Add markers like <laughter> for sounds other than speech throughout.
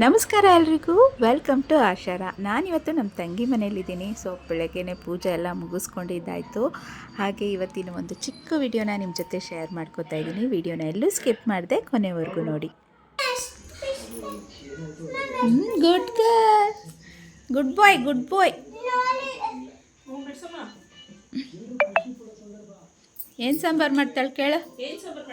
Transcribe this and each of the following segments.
ನಮಸ್ಕಾರ ಎಲ್ರಿಗೂ. Welcome to ಆಶಾರ. ನಾನಿವತ್ತು ನಮ್ಮ ತಂಗಿ ಮನೇಲಿದ್ದೀನಿ ಸೊ ಬೆಳಗ್ಗೆನೆ ಪೂಜೆ ಎಲ್ಲ ಮುಗಿಸ್ಕೊಂಡಿದ್ದಾಯಿತು. ಹಾಗೆ ಇವತ್ತಿನ ಒಂದು ಚಿಕ್ಕ ವಿಡಿಯೋನ ನಿಮ್ಮ ಜೊತೆ ಶೇರ್ ಮಾಡ್ಕೋತಾ ಇದ್ದೀನಿ. ವಿಡಿಯೋನ ಎಲ್ಲೂ ಸ್ಕಿಪ್ ಮಾಡಿದೆ ಕೊನೆವರೆಗೂ ನೋಡಿ. Good girl good boy good boy ಏನು ಸಾಂಬಾರು ಮಾಡ್ತಾಳೆ ಕೇಳು. ಏನು ಸಾಂಬಾರ್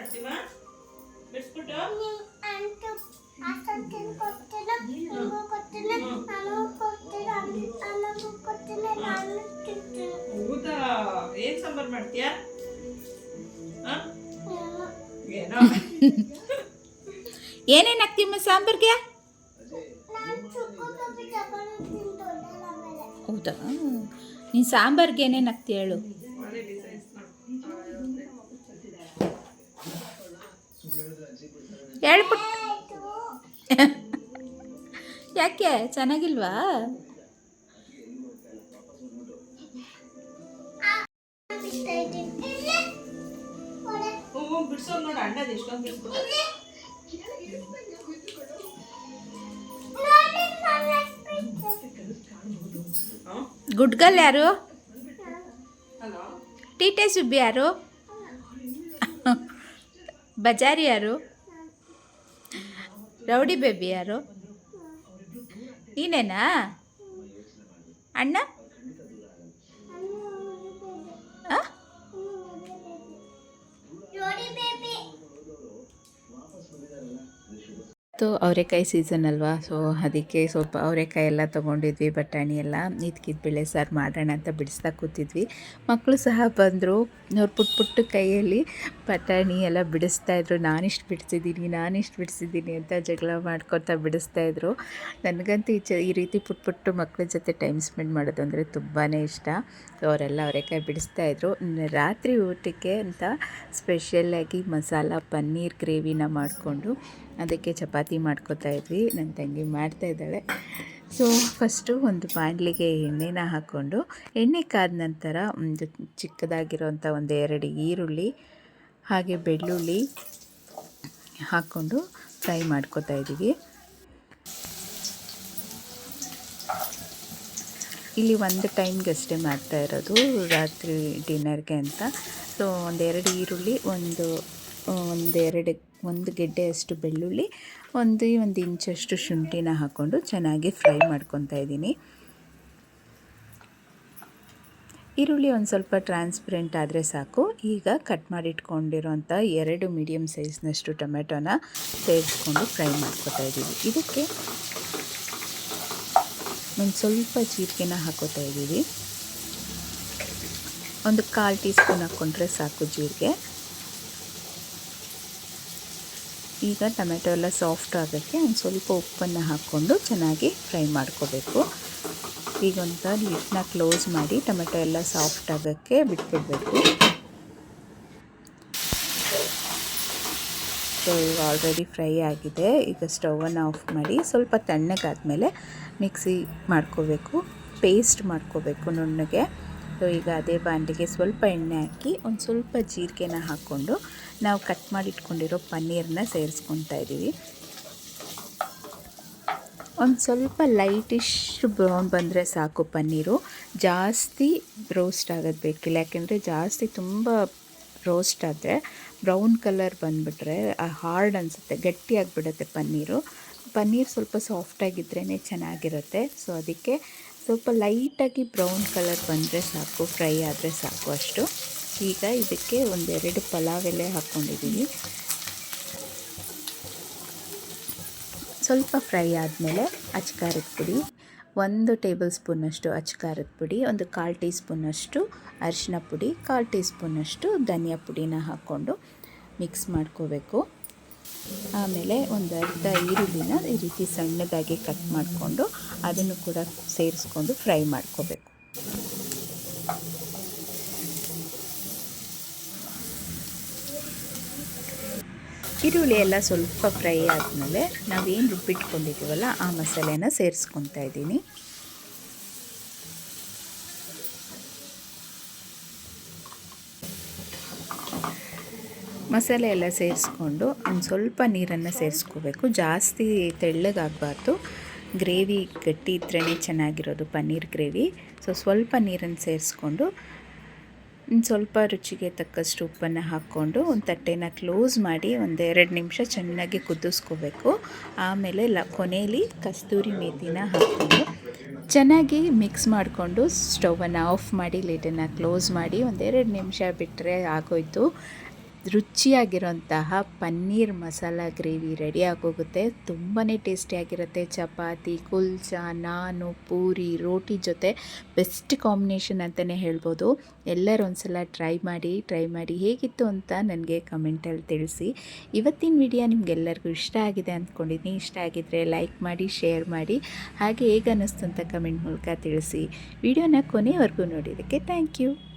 <laughs> ಏನೇನು ಹಾಕ್ತೀಮ್ಮ ಸಾಂಬಾರ್ಗೆ? ಹೌದಾ? ನೀನು ಸಾಂಬಾರ್ಗೆ ಏನೇನು ಹಾಕ್ತಿ ಹೇಳು. ಹೇಳ್ಬಿಟ್ಟು <laughs> ಯಾಕೆ? ಚೆನ್ನಾಗಿಲ್ವಾ? ಬಿಡ್ಸೋದು ನೋಡು ಅಣ್ಣದ ಎಷ್ಟೊಂದು ಬಿಡ್ಸ್ಬಿಟ್ಟು ಹ್ಞೂ ಗುಡ್ಗಲ್ ಯಾರು? ಟೀಟೆ ಸುಬ್ಬಿ ಯಾರು? ಬಜಾರಿ ಯಾರು? ರೌಡಿ ಬೇಬಿ ಯಾರು? ನೀನೇನಾ? ಅಣ್ಣ? ಆ? ಇವತ್ತು ಅವರೆಕಾಯಿ ಸೀಸನ್ ಅಲ್ವಾ? ಸೊ ಅದಕ್ಕೆ ಸ್ವಲ್ಪ ಅವರೆಕಾಯಿ ಎಲ್ಲ ತೊಗೊಂಡಿದ್ವಿ, ಬಟಾಣಿ ಎಲ್ಲ. ಇದ್ಕಿದ್ದು ಬೇಳೆ ಸಾರು ಮಾಡೋಣ ಅಂತ ಬಿಡಿಸ್ತಾ ಕೂತಿದ್ವಿ. ಮಕ್ಕಳು ಸಹ ಬಂದರು. ಅವ್ರು ಪುಟ್ಟ ಪುಟ್ಟ ಕೈಯಲ್ಲಿ ಬಟಾಣಿ ಎಲ್ಲ ಬಿಡಿಸ್ತಾ ಇದ್ರು. ನಾನಿಷ್ಟು ಬಿಡಿಸಿದ್ದೀನಿ ನಾನಿಷ್ಟು ಬಿಡಿಸಿದ್ದೀನಿ ಅಂತ ಜಗಳ ಮಾಡ್ಕೊತಾ ಬಿಡಿಸ್ತಾ ಇದ್ರು. ನನಗಂತೂ ಈ ಚ, ಈ ರೀತಿ ಪುಟ್ಟ ಪುಟ್ಟು ಮಕ್ಕಳ ಜೊತೆ ಟೈಮ್ ಸ್ಪೆಂಡ್ ಮಾಡೋದು ಅಂದರೆ ತುಂಬಾ ಇಷ್ಟ. ಅವರೆಲ್ಲ ಅವರೆಕಾಯಿ ಬಿಡಿಸ್ತಾ ಇದ್ರು. ರಾತ್ರಿ ಊಟಕ್ಕೆ ಅಂತ ಸ್ಪೆಷಲ್ಲಾಗಿ ಮಸಾಲ, ಪನ್ನೀರ್, ಗ್ರೇವಿನ ಮಾಡಿಕೊಂಡು ಅದಕ್ಕೆ ಚಪಾತಿ ಮಾಡ್ಕೋತಾ ಇದ್ವಿ. ನನ್ನ ತಂಗಿ ಮಾಡ್ತಾ ಇದ್ದಾಳೆ. ಸೊ ಫಸ್ಟು ಒಂದು ಬಾಣಲಿಗೆ ಎಣ್ಣೆನ ಹಾಕ್ಕೊಂಡು, ಎಣ್ಣೆ ಕಾದ ನಂತರ ಒಂದು ಚಿಕ್ಕದಾಗಿರೋಂಥ ಒಂದು ಎರಡು ಈರುಳ್ಳಿ, ಹಾಗೆ ಬೆಳ್ಳುಳ್ಳಿ ಹಾಕ್ಕೊಂಡು ಫ್ರೈ ಮಾಡ್ಕೋತಾ ಇದ್ದೀವಿ. ಇಲ್ಲಿ ಒಂದು ಟೈಮ್ಗೆ ಅಷ್ಟೇ ಮಾಡ್ತಾ ಇರೋದು, ರಾತ್ರಿ ಡಿನ್ನರ್ಗೆ ಅಂತ. ಸೊ ಒಂದೆರಡು ಈರುಳ್ಳಿ, ಒಂದು ಒಂದೆರಡು ಒಂದು ಗೆಡ್ಡೆಯಷ್ಟು ಬೆಳ್ಳುಳ್ಳಿ, ಒಂದು ಒಂದು ಇಂಚಷ್ಟು ಶುಂಠಿನ ಹಾಕ್ಕೊಂಡು ಚೆನ್ನಾಗಿ ಫ್ರೈ ಮಾಡ್ಕೊತಾ ಇದ್ದೀನಿ. ಈರುಳ್ಳಿ ಒಂದು ಸ್ವಲ್ಪ ಟ್ರಾನ್ಸ್ಪರೆಂಟ್ ಆದರೆ ಸಾಕು. ಈಗ ಕಟ್ ಮಾಡಿಟ್ಕೊಂಡಿರೋಂಥ ಎರಡು ಮೀಡಿಯಮ್ ಸೈಜ್ನಷ್ಟು ಟೊಮೆಟೊನ ಸೇರಿಸ್ಕೊಂಡು ಫ್ರೈ ಮಾಡ್ಕೊತಾ ಇದ್ದೀವಿ. ಇದಕ್ಕೆ ಒಂದು ಸ್ವಲ್ಪ ಜೀರಿಗೆನ ಹಾಕೋತಾ ಇದ್ದೀವಿ. ಒಂದು ಕಾಲು ಟೀ ಸ್ಪೂನ್ ಹಾಕ್ಕೊಂಡ್ರೆ ಸಾಕು ಜೀರಿಗೆ. ಈಗ ಟೊಮೆಟೊ ಎಲ್ಲ ಸಾಫ್ಟ್ ಆಗೋಕ್ಕೆ ಒಂದು ಸ್ವಲ್ಪ ಉಪ್ಪನ್ನು ಹಾಕ್ಕೊಂಡು ಚೆನ್ನಾಗಿ ಫ್ರೈ ಮಾಡ್ಕೋಬೇಕು. ಈಗ ಒಂದು ಲಿಡ್ನ ಕ್ಲೋಸ್ ಮಾಡಿ ಟೊಮೆಟೊ ಎಲ್ಲ ಸಾಫ್ಟ್ ಆಗೋಕ್ಕೆ ಬಿಟ್ಬಿಡಬೇಕು. ಸೊ ಈಗ ಆಲ್ರೆಡಿ ಫ್ರೈ ಆಗಿದೆ. ಈಗ ಸ್ಟವನ್ನು ಆಫ್ ಮಾಡಿ ಸ್ವಲ್ಪ ತಣ್ಣಗಾದ ಮೇಲೆ ಮಿಕ್ಸಿ ಮಾಡ್ಕೋಬೇಕು, ಪೇಸ್ಟ್ ಮಾಡ್ಕೋಬೇಕು ನುಣ್ಣಗೆ. ಸೊ, ಈಗ ಅದೇ ಬಾಂಡಿಗೆ ಸ್ವಲ್ಪ ಎಣ್ಣೆ ಹಾಕಿ ಒಂದು ಸ್ವಲ್ಪ ಜೀರಿಗೆನ ಹಾಕ್ಕೊಂಡು ನಾವು ಕಟ್ ಮಾಡಿ ಇಟ್ಕೊಂಡಿರೋ ಪನ್ನೀರನ್ನ ಸೇರಿಸ್ಕೊತಾ ಇದ್ದೀವಿ ಒಂದು ಸ್ವಲ್ಪ ಲೈಟಿಶ್ ಬ್ರೌನ್ ಬಂದರೆ ಸಾಕು ಪನ್ನೀರು. ಜಾಸ್ತಿ ರೋಸ್ಟ್ ಆಗೋದು ಬೇಕಿಲ್ಲ, ಯಾಕೆಂದರೆ ಜಾಸ್ತಿ ತುಂಬ ರೋಸ್ಟ್ ಆದರೆ ಬ್ರೌನ್ ಕಲರ್ ಬಂದುಬಿಟ್ರೆ ಹಾರ್ಡ್ ಅನಿಸುತ್ತೆ ಗಟ್ಟಿಯಾಗಿಬಿಡುತ್ತೆ ಪನ್ನೀರು. ಪನ್ನೀರ್ ಸ್ವಲ್ಪ ಸಾಫ್ಟಾಗಿದ್ರೇ ಚೆನ್ನಾಗಿರುತ್ತೆ. ಸೊ ಅದಕ್ಕೆ ಸ್ವಲ್ಪ ಲೈಟಾಗಿ ಬ್ರೌನ್ ಕಲರ್ ಬಂದರೆ ಸಾಕು, ಫ್ರೈ ಆದರೆ ಸಾಕು ಅಷ್ಟು. ಈಗ ಇದಕ್ಕೆ ಒಂದೆರಡು ಪಲಾವ್ ಎಲೆ ಹಾಕ್ಕೊಂಡಿದ್ದೀನಿ ಸ್ವಲ್ಪ ಫ್ರೈ ಆದಮೇಲೆ ಅಚ್ಕಾರದ ಪುಡಿ, ಒಂದು ಟೇಬಲ್ ಸ್ಪೂನಷ್ಟು ಅಚ್ಕಾರದ ಪುಡಿ, ಒಂದು ಕಾಲು ಟೀ ಸ್ಪೂನಷ್ಟು ಅರಿಶಿನ ಪುಡಿ, ಕಾಲು ಟೀ ಸ್ಪೂನಷ್ಟು ಧನಿಯಾ ಪುಡಿನ ಹಾಕ್ಕೊಂಡು ಮಿಕ್ಸ್ ಮಾಡ್ಕೋಬೇಕು. ಆಮೇಲೆ ಒಂದು ಅರ್ಧ ಈರುಳ್ಳಿನ ಈ ರೀತಿ ಸಣ್ಣದಾಗಿ ಕಟ್ ಮಾಡಿಕೊಂಡು ಅದನ್ನು ಕೂಡ ಸೇರಿಸ್ಕೊಂಡು ಫ್ರೈ ಮಾಡ್ಕೋಬೇಕು. ಈರುಳ್ಳಿ ಎಲ್ಲ ಸ್ವಲ್ಪ ಫ್ರೈ ಆದಮೇಲೆ ನಾವೇನು ರುಬ್ಬಿಟ್ಕೊಂಡಿದ್ದೀವಲ್ಲ ಆ ಮಸಾಲೆನ ಸೇರಿಸ್ಕೊತಾ ಇದ್ದೀನಿ. ಮಸಾಲೆ ಎಲ್ಲ ಸೇರಿಸ್ಕೊಂಡು ಒಂದು ಸ್ವಲ್ಪ ನೀರನ್ನು ಸೇರಿಸ್ಕೋಬೇಕು. ಜಾಸ್ತಿ ತೆಳ್ಳಗಾಗಬಾರ್ದು. ಗ್ರೇವಿ ಗಟ್ಟಿ ಇದ್ರೇ ಚೆನ್ನಾಗಿರೋದು ಪನ್ನೀರ್ ಗ್ರೇವಿ. ಸೊ ಸ್ವಲ್ಪ ನೀರನ್ನು ಸೇರಿಸ್ಕೊಂಡು ಒಂದು ಸ್ವಲ್ಪ ರುಚಿಗೆ ತಕ್ಕಷ್ಟು ಉಪ್ಪನ್ನು ಹಾಕ್ಕೊಂಡು ಒಂದು ತಟ್ಟೆನ ಕ್ಲೋಸ್ ಮಾಡಿ ಒಂದು ಎರಡು ನಿಮಿಷ ಚೆನ್ನಾಗಿ ಕುದಿಸ್ಕೋಬೇಕು. ಆಮೇಲೆ ಲ ಕೊನೆಯಲ್ಲಿ ಕಸ್ತೂರಿ ಮೇಥಿನ ಹಾಕ್ಕೊಂಡು ಚೆನ್ನಾಗಿ ಮಿಕ್ಸ್ ಮಾಡಿಕೊಂಡು ಸ್ಟವನ್ನು ಆಫ್ ಮಾಡಿ ಲಿಡನ್ನು ಕ್ಲೋಸ್ ಮಾಡಿ ಒಂದೆರಡು ನಿಮಿಷ ಬಿಟ್ಟರೆ ಆಗೋಯ್ತು. ರುಚಿಯಾಗಿರೋಂತಹ ಪನ್ನೀರ್ ಮಸಾಲ ಗ್ರೇವಿ ರೆಡಿ ಆಗೋಗುತ್ತೆ. ತುಂಬಾ ಟೇಸ್ಟಿಯಾಗಿರುತ್ತೆ ಚಪಾತಿ, ಕುಲ್ಚ, ನಾನು, ಪೂರಿ, ರೋಟಿ ಜೊತೆ ಬೆಸ್ಟ್ ಕಾಂಬಿನೇಷನ್ ಅಂತಲೇ ಹೇಳ್ಬೋದು. ಎಲ್ಲರೂ ಒಂದ್ಸಲ ಟ್ರೈ ಮಾಡಿ ಟ್ರೈ ಮಾಡಿ ಹೇಗಿತ್ತು ಅಂತ ನನಗೆ ಕಮೆಂಟಲ್ಲಿ ತಿಳಿಸಿ. ಇವತ್ತಿನ ವಿಡಿಯೋ ನಿಮಗೆಲ್ಲರಿಗೂ ಇಷ್ಟ ಆಗಿದೆ ಅಂದ್ಕೊಂಡಿದ್ದೀನಿ ಇಷ್ಟ ಆಗಿದ್ದರೆ ಲೈಕ್ ಮಾಡಿ ಶೇರ್ ಮಾಡಿ. ಹಾಗೆ ಹೇಗೆ ಅನ್ನಿಸ್ತು ಅಂತ ಕಮೆಂಟ್ ಮೂಲಕ ತಿಳಿಸಿ. ವಿಡಿಯೋನ ಕೊನೆಯವರೆಗೂ ನೋಡಿದ್ದಕ್ಕೆ ಥ್ಯಾಂಕ್ ಯು